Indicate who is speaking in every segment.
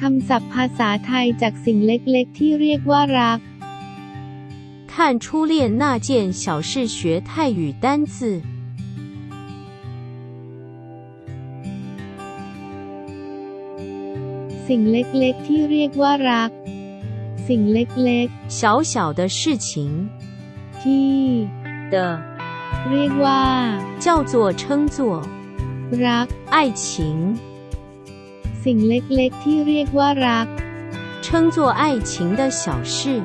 Speaker 1: คำศัพท์ภาษาไทยจากสิ่งเล็กๆ ที่เรียกว่ารัก
Speaker 2: 看初恋那件小事学泰语单字。
Speaker 1: สิ่งเล็กๆ ที่เรียกว่ารัก สิ่งเล็ก
Speaker 2: 小小的事情
Speaker 1: ๆ ที่
Speaker 2: 的
Speaker 1: เรียกว่า
Speaker 2: 叫做称作
Speaker 1: รัก
Speaker 2: 爱情，
Speaker 1: สิ่งเล็กๆ ที่เรียกว่ารัก
Speaker 2: 称作爱情的小事，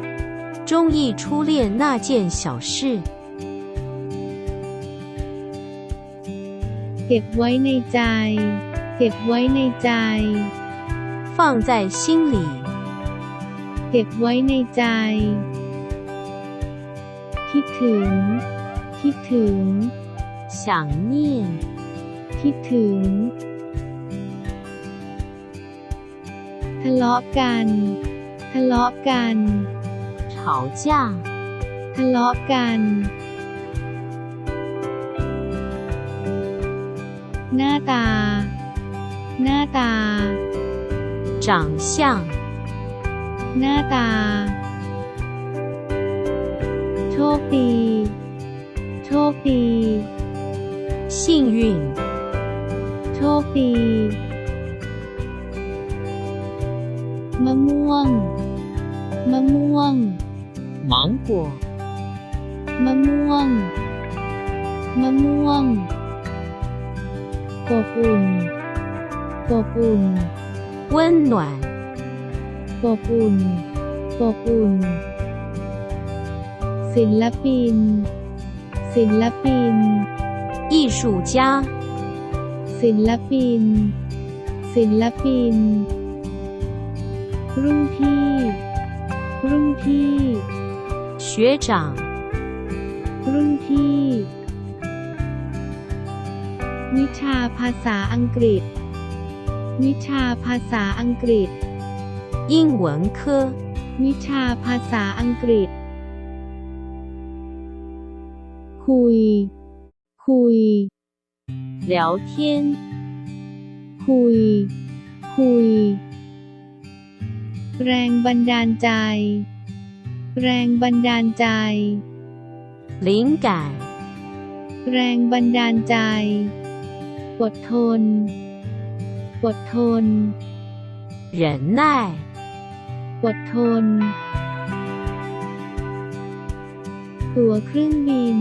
Speaker 2: 中意初恋那件小事。
Speaker 1: เก็บไว้ในใจ เก็บไว้ในใจ
Speaker 2: 放在心里，
Speaker 1: เก็บไว้ในใจ คิดถึง คิดถึง
Speaker 2: 想念，
Speaker 1: คิดถึง ะเลาะกัน ทะเลาะกัน
Speaker 2: 吵架，
Speaker 1: ทะเลาะกัน หน้าตา หน้าตา
Speaker 2: 长相，
Speaker 1: หน้าตา โชคดี โชคดี
Speaker 2: 幸运，
Speaker 1: โชคดี
Speaker 2: 芒果，
Speaker 1: มะม่วง มะม่วงอบอุ่นอบอุ่น
Speaker 2: 温暖，
Speaker 1: อบอุ่นอบอุ่น ศิลปิน ศิลปิน
Speaker 2: 艺术家，
Speaker 1: ศิลปิน ศิลปิน รุ่นพี่ รุ่นพี่
Speaker 2: 学长，
Speaker 1: รุ่นพี่ วิชาภาษาอังกฤษ วิชาภาษาอังกฤษ
Speaker 2: 英文科，
Speaker 1: วิชาภาษาอังกฤษ คุย คุย
Speaker 2: 聊天，
Speaker 1: คุย คุย แรงบันดาลใจ แรงบันดาลใจ
Speaker 2: 灵感，
Speaker 1: แรงบันดาลใจ อดทน อดทน
Speaker 2: 忍耐，
Speaker 1: อดทน ตั๋วเครื่องบิน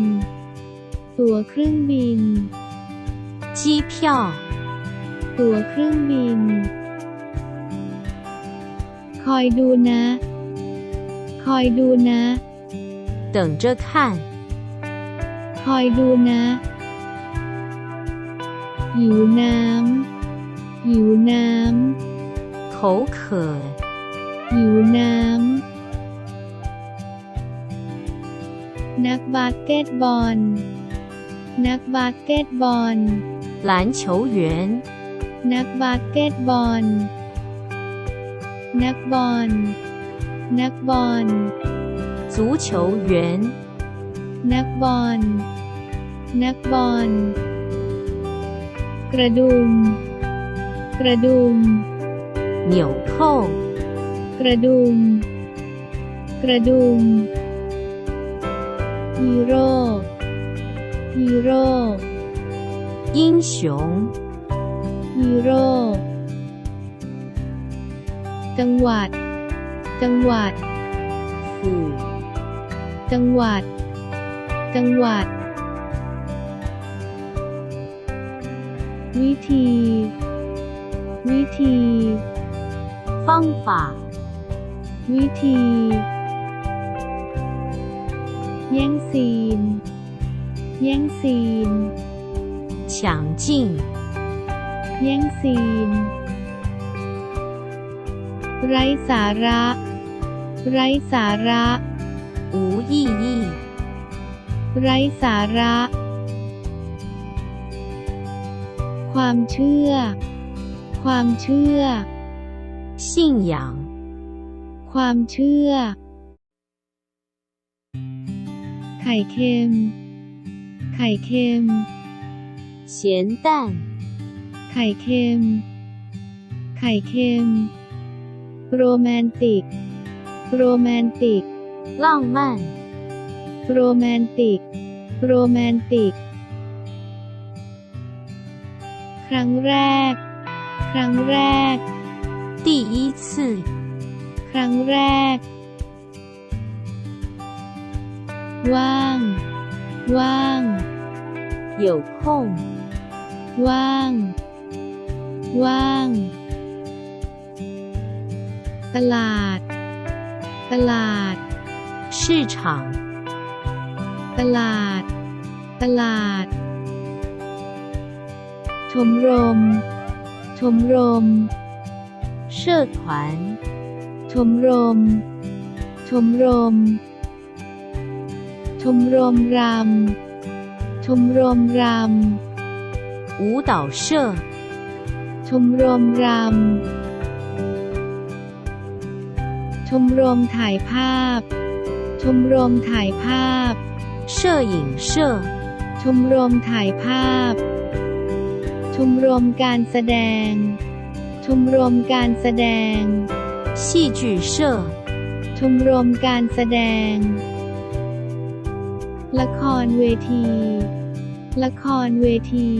Speaker 1: ตั๋วเครื่องบิน
Speaker 2: 机票，
Speaker 1: ตั๋วเครื่องบิน คอยดูนะ คอยดูนะ
Speaker 2: 等着看，
Speaker 1: คอยดูนะ หิวน้ำ หิวน้
Speaker 2: 口渴， ำ
Speaker 1: หิวน้ำ นักบาสเกตบอล นักบาสเกตบอล
Speaker 2: 篮球员，
Speaker 1: นักบาสเกตบอล นักบอล นักบอล
Speaker 2: 足球员，
Speaker 1: นักบอล นักบอล กระดุม กระดุม
Speaker 2: 纽扣，
Speaker 1: กระดุม กระดุม ฮีโร่ ฮีโร่
Speaker 2: 英雄，
Speaker 1: ฮีโร่ จังหวัด จังหวัด จังหวัด จังหวัด วิธี วิธี
Speaker 2: ฟ้องฝ่า
Speaker 1: วิธี แย่งซีน แย่งซีน
Speaker 2: 抢镜
Speaker 1: แย่งซีน ไร้สาระ ไร้สาระ
Speaker 2: อูยี่ยี่
Speaker 1: ไร้สาระ ความเชื่อ ความเชื่อ
Speaker 2: 信仰
Speaker 1: ความเชื่อ ไข่เค็ม ไข่เค็ม
Speaker 2: 咸蛋
Speaker 1: ไข่เค็ม ไข่เค็ม โรแมนติก โรแมนติก
Speaker 2: 浪漫，
Speaker 1: โรแมนติก โรแมนติก ครั้งแรก ครั้งแรก
Speaker 2: 第一次，
Speaker 1: ครั้งแรก ว่าง ว่าง
Speaker 2: 有空，
Speaker 1: ว่าง ว่าง ตลาด ตลาด
Speaker 2: 市场，
Speaker 1: ตลาด ตลาด ชมรม ชมรม
Speaker 2: 社团，
Speaker 1: ชมรม ชมรม ชมรมรำ ชมรมรำ
Speaker 2: 舞蹈社，
Speaker 1: ชมรมรำ ชมรมถ่ายภาพ ชมรมถ่ายภาพ
Speaker 2: 摄影社，
Speaker 1: ชมรมถ่ายภาพ ชมรมการแสดง ชมรมการแสดง
Speaker 2: 戏剧社，
Speaker 1: ชมรมการแสดง ละครเวที ละครเวที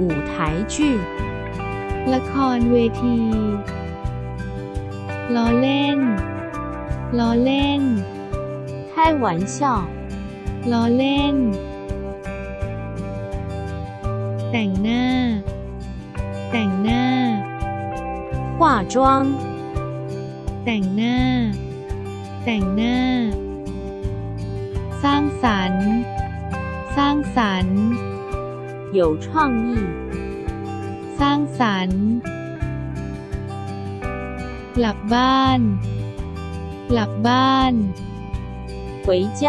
Speaker 2: 舞台剧，
Speaker 1: ละครเวที ล้อเล่น ล้อเล่น
Speaker 2: 开玩笑，
Speaker 1: ล้อเล่น แต่งหน้า แต่งหน้า
Speaker 2: 化妆，
Speaker 1: แต่งหน้า แต่งหน้า สร้างสรรค์ สร้างสรรค์
Speaker 2: 有创意，
Speaker 1: สร้างสรรค์ กลับบ้าน กลับบ้าน
Speaker 2: 回家，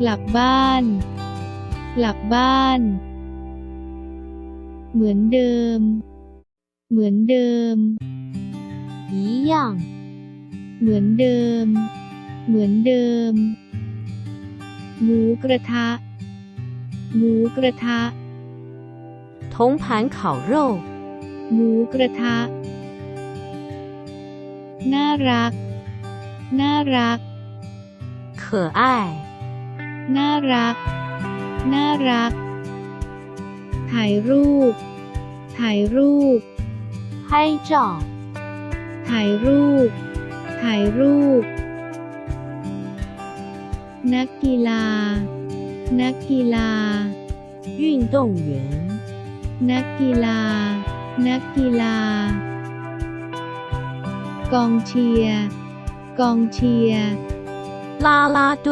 Speaker 1: กลับบ้าน กลับบ้าน เหมือนเดิม เหมือนเดิม
Speaker 2: 一样，
Speaker 1: เหมือนเดิม เหมือนเดิม หมูกระทะ หมูกระทะ
Speaker 2: 铜盘烤肉，
Speaker 1: หมูกระทะ น่ารัก น่ารัก
Speaker 2: 可爱，
Speaker 1: น่ารัก น่ารัก ถ่ายรูป ถ่ายรูป
Speaker 2: 拍照，
Speaker 1: ถ่ายรูป ถ่ายรูป นักกีฬา นักกีฬา
Speaker 2: 运动员，
Speaker 1: นักกีฬา นักกีฬา กองเชียร์ กองเชียร์
Speaker 2: 啦啦队，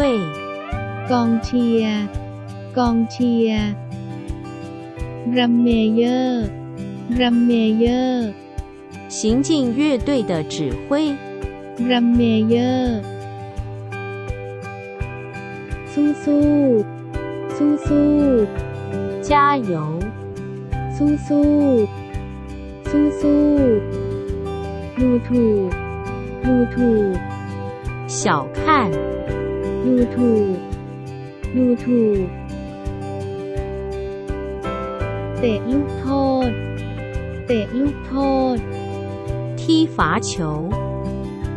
Speaker 1: กองเชียร์ กองเชียร์รัมเมเยอร์รัมเมเยอร์
Speaker 2: 行进乐队的指挥，
Speaker 1: รัมเมเยอร์ สู้สู้สู้สู้
Speaker 2: 加油，
Speaker 1: สู้สู้สู้สู้ ดูถูก ดูถูก
Speaker 2: 小看，
Speaker 1: ดูถูก ดูถูก เตะลูกโทษ เตะลูกโทษ
Speaker 2: 踢罚球，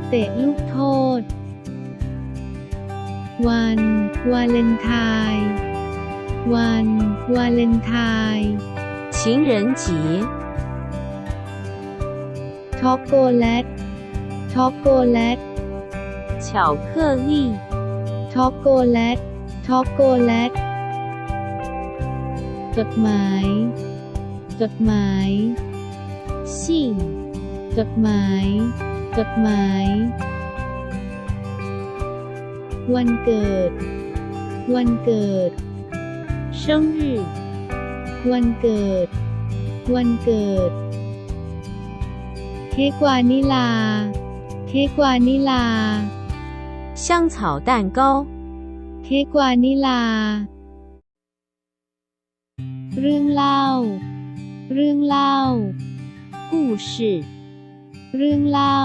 Speaker 1: เตะลูกโทษ วันวาเลนไทน์วันวาเลนไทน์
Speaker 2: 情人节，
Speaker 1: ช็อกโกแลต ช็อกโกแลต
Speaker 2: ช็อกโกแลต
Speaker 1: ช็อกโกแลตช็อกโกแลต จดหมาย จดหมาย
Speaker 2: สิ่ง
Speaker 1: จดหมาย จดหมาย วันเกิด วันเกิด
Speaker 2: 生日
Speaker 1: วันเกิด วันเกิด เค้กวานิลา เค้กวานิลา
Speaker 2: 香草蛋糕，
Speaker 1: เค้กวานิลา เรื่องเล่า เรื่องเล่า
Speaker 2: 故事，
Speaker 1: เรื่องเล่า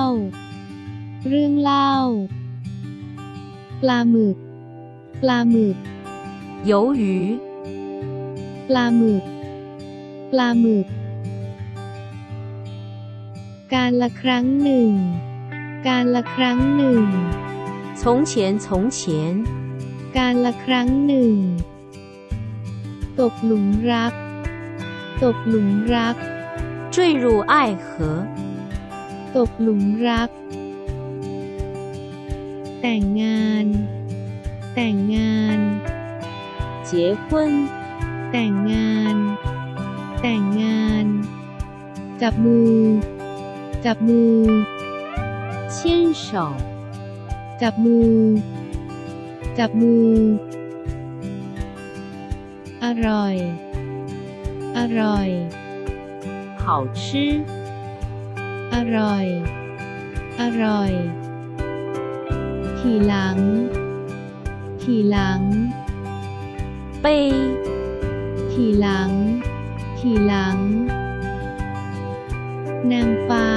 Speaker 1: เรื่องเล่า ปลาหมึก ปลาหมึก
Speaker 2: 鱿鱼，
Speaker 1: ปลาหมึก ปลาหมึก การละครั้งหนึ่ง การละครั้งหนึ่ง
Speaker 2: 从前从前
Speaker 1: การละครั้งหนึ่ง ตกหลุมรัก ตกหลุมรัก
Speaker 2: 坠入爱河
Speaker 1: ตกหลุมรัก แต่งงาน แต่งงาน
Speaker 2: 结婚
Speaker 1: แต่งงาน แต่งงาน จับมือ จับมือ
Speaker 2: 牵手
Speaker 1: จับมือ จับมือ อร่อย อร่อย
Speaker 2: 好吃
Speaker 1: อร่อย อร่อย ขี่หลัง ขี่หลัง
Speaker 2: 杯
Speaker 1: ขี่หลัง ขี่หลัง นางฟ้า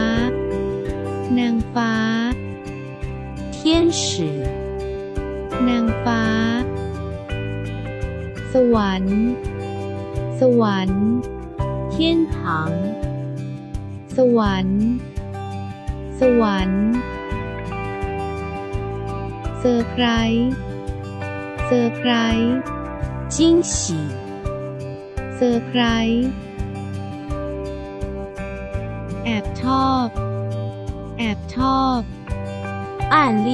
Speaker 1: นางฟ้า
Speaker 2: 天使
Speaker 1: นางฟ้า สวรรค์ สวรรค์
Speaker 2: 天堂
Speaker 1: สวรรค์ สวรรค์ เซอร์ไพรส์เซอร์ไพรส์
Speaker 2: 惊喜
Speaker 1: เซอร์ไพรส์ แอบชอบ แอบชอบ
Speaker 2: 暗恋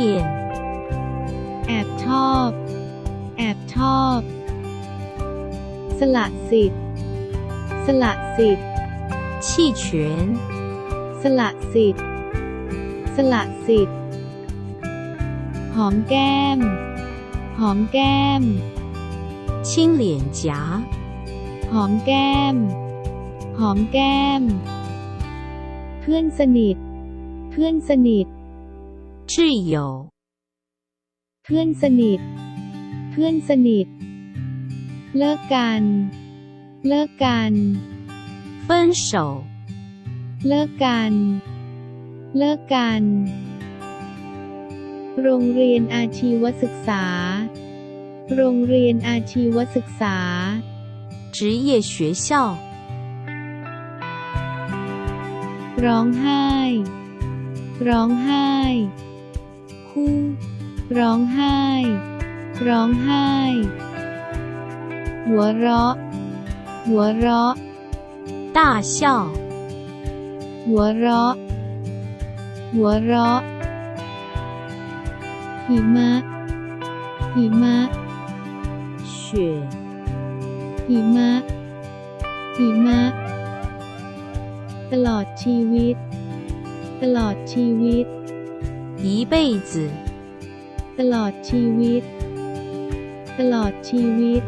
Speaker 1: แอบชอบ แอบชอบ สละสิทธิ์ สละสิทธิ์
Speaker 2: 弃权
Speaker 1: สละสิทธิ์ สละสิทธิ์ หอมแก้ม หอมแก้ม
Speaker 2: 亲脸颊
Speaker 1: หอมแก้ม หอมแก้ม เ พื่อนสนิท เพื่อนสนิท
Speaker 2: 挚友
Speaker 1: เพื่อนสนิท เพื่อนสนิท เลิกกัน เลิกกัน
Speaker 2: 分手
Speaker 1: เลิกกัน เลิกกัน โรงเรียนอาชีวศึกษา โรงเรียนอาชีวศึกษา
Speaker 2: 职业学校
Speaker 1: ร้องไห้ ร้องไห้
Speaker 2: 哭
Speaker 1: ร้องไห้ ร้องไห้ หัวเราะ หัวเราะ
Speaker 2: 大笑
Speaker 1: หัวเราะ หัวเราะ หิมะ หิมะ
Speaker 2: 雪
Speaker 1: หิมะ หิมะ ตลอดชีวิต ตลอดชีวิต
Speaker 2: 一辈子
Speaker 1: ตลอดชีวิต ตลอดชีวิต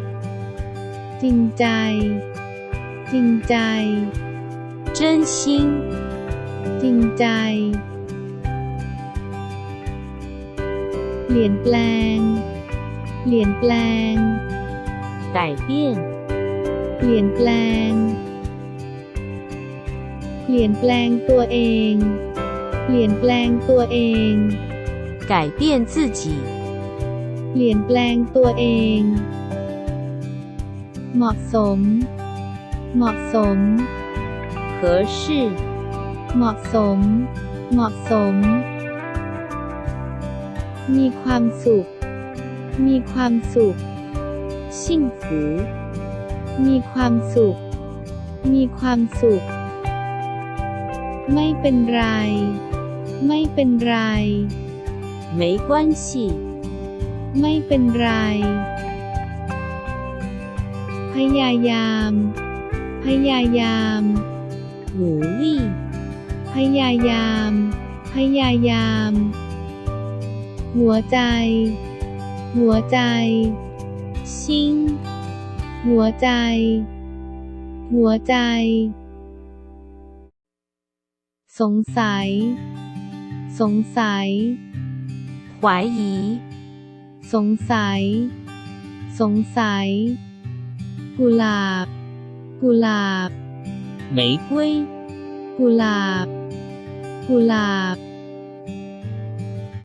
Speaker 1: จริงใจ จริงใจ
Speaker 2: 真心
Speaker 1: จริงใจ เปลี่ยนแปลง เปลี่ยนแปลง
Speaker 2: 改变
Speaker 1: เปลี่ยนแปลง เปลี่ยนแปลงตัวเอง เปลี่ยนแปลงตัวเอง
Speaker 2: 改变自己
Speaker 1: เปลี่ยนแปลงตัวเอง เหมาะสม เหมาะสม
Speaker 2: 合适
Speaker 1: เหมาะสม เหมาะสม มีความสุข มีความสุข
Speaker 2: 幸福
Speaker 1: มีความสุข มีความสุข ไม่เป็นไร ไม่เป็นไร
Speaker 2: 没关系
Speaker 1: ไม่เป็นไร พยายาม พยายาม
Speaker 2: 努力
Speaker 1: พยายาม พยายาม หัวใจ หัวใจ
Speaker 2: 心
Speaker 1: หัวใจ หัวใจ สงสัย สงสัย
Speaker 2: 怀疑
Speaker 1: สงสัย สงสัย กุหลาบ กุหลาบ
Speaker 2: 玫瑰
Speaker 1: กุหลาบ กุหลาบ